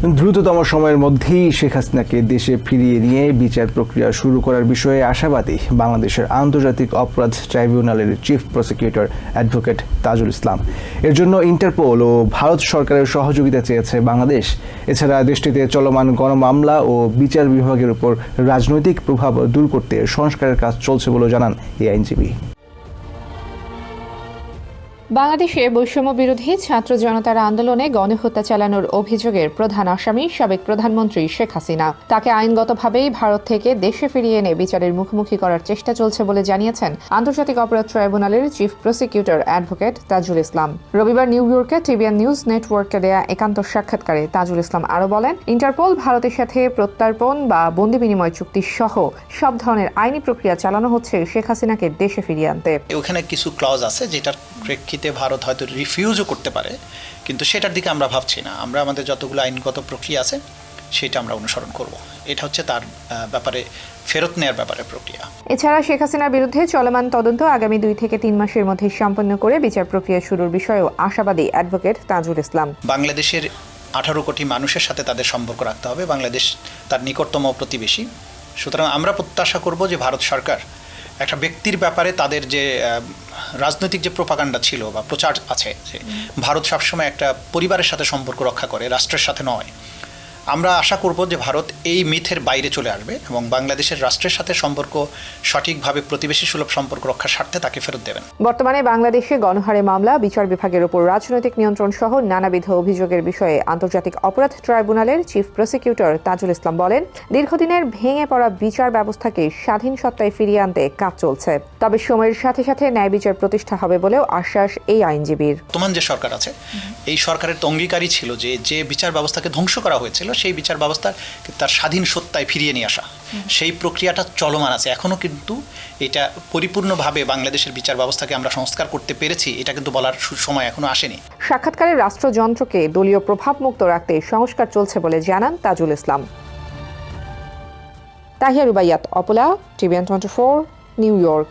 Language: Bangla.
দ্রুততম সময়ের মধ্যেই শেখ হাসিনাকে দেশে ফিরিয়ে নিয়ে বিচার প্রক্রিয়া শুরু করার বিষয়ে আশাবাদী বাংলাদেশের আন্তর্জাতিক অপরাধ ট্রাইব্যুনালের chief prosecutor advocate Tajul Islam. এর জন্য ইন্টারপোল ও ভারত সরকারের সহযোগিতা চেয়েছে বাংলাদেশ। এছাড়া দেশটিতে চলমান গণমামলা ও বিচার বিভাগের উপর রাজনৈতিক প্রভাব দূর করতে সংস্কারের কাজ চলছে বলে জানান এই আইনজীবী। বাংলাদেশে বৈষম্য বিরোধী ছাত্র জনতার আন্দোলনে গণহত্যা চালানোর অভিযোগের প্রধান আসামি সাবেক প্রধানমন্ত্রী শেখ হাসিনা। তাকে আইনগতভাবেই ভারত থেকে দেশে ফিরিয়ে এনে বিচারের মুখোমুখি করার চেষ্টা চলছে বলে জানিয়েছেন আন্তর্জাতিক অপরাধ ট্রাইব্যুনালের chief prosecutor advocate Tajul Islam. রবিবার নিউ ইয়র্কে টিবিএন নিউজ নেটওয়ার্ককে দেয়া একান্ত সাক্ষাৎকারে তাজুল ইসলাম আরও বলেন, ইন্টারপোল ভারতের সাথে প্রত্যর্পণ বা বন্দি বিনিময় চুক্তি সহ সব ধরনের আইনি প্রক্রিয়া চালানো হচ্ছে শেখ হাসিনাকে দেশে ফিরিয়ে আনতে। কিছু ক্লজ আছে ভারত হয়তো রিফিউজও করতে পারে কিন্তু সেটার দিকে আমরা ভাবছি না। আমরা আমাদের যতগুলো আইনগত প্রক্রিয়া আছে সেটা আমরা অনুসরণ করব। এটা হচ্ছে তার ব্যাপারে ফেরত নেওয়ার ব্যাপারে প্রক্রিয়া। এছাড়া শেখ হাসিনার বিরুদ্ধে চলমান তদন্ত আগামী দুই থেকে তিন মাসের মধ্যে সম্পন্ন করে বিচার প্রক্রিয়া শুরুর বিষয়েও আশাবাদী অ্যাডভোকেট তাজুল ইসলাম। বাংলাদেশের আঠারো কোটি মানুষের সাথে তাদের সম্পর্ক রাখতে হবে। বাংলাদেশ তার নিকটতম প্রতিবেশী। সুতরাং আমরা প্রত্যাশা করব যে ভারত সরকার একটা ব্যক্তির ব্যাপারে তাদের যে রাজনৈতিক যে প্রোপাগান্ডা ছিল বা প্রচার আছে যে ভারত সবসময় একটা পরিবারের সাথে সম্পর্ক রক্ষা করে রাষ্ট্রের সাথে নয়। আমরা আশা করব যে ভারত এই মিথের বাইরে চলে আসবে এবং বাংলাদেশের রাষ্ট্রের সাথে সম্পর্ক সঠিকভাবে প্রতিবেশী সুলভ সম্পর্ক রক্ষার স্বার্থে তাকে ফেরত দেবেন। বর্তমানে বাংলাদেশে গণহারে মামলা বিচার বিভাগের উপর রাজনৈতিক নিয়ন্ত্রণ সহ নানাবিধ অভিযোগের বিষয়ে আন্তর্জাতিক অপরাধ ট্রাইব্যুনালের চিফ প্রসিকিউটর তাজুল ইসলাম বলেন দীর্ঘদিনের ভেঙে পড়া বিচার ব্যবস্থাকে স্বাধীন সত্তায় ফিরিয়ে আনতে কাজ চলছে। তবে সময়ের সাথে সাথে ন্যায় বিচার প্রতিষ্ঠা হবে বলেও আশ্বাস এই আইনজীবীর। বর্তমান যে সরকার আছে এই সরকারের তো অঙ্গীকারই ছিল যে যে বিচার ব্যবস্থাকে ধ্বংস করা হয়েছিল সেই বিচার ব্যবস্থা তার স্বাধীন সত্তায় ফিরিয়ে নিয়ে আসা। সেই প্রক্রিয়াটা চলমান আছে। এখনও কিন্তু এটা পরিপূর্ণভাবে বাংলাদেশের বিচার ব্যবস্থাকে আমরা সংস্কার করতে পেরেছি, এটা কিন্তু বলার সময় এখনও আসেনি। সাক্ষাৎকারে রাষ্ট্রযন্ত্রকে দলীয় প্রভাব মুক্ত রাখতে সংস্কার চলছে বলে জানান Tajul Islam. Tahia Rubaiyat, Apala, TVN twenty four, New York.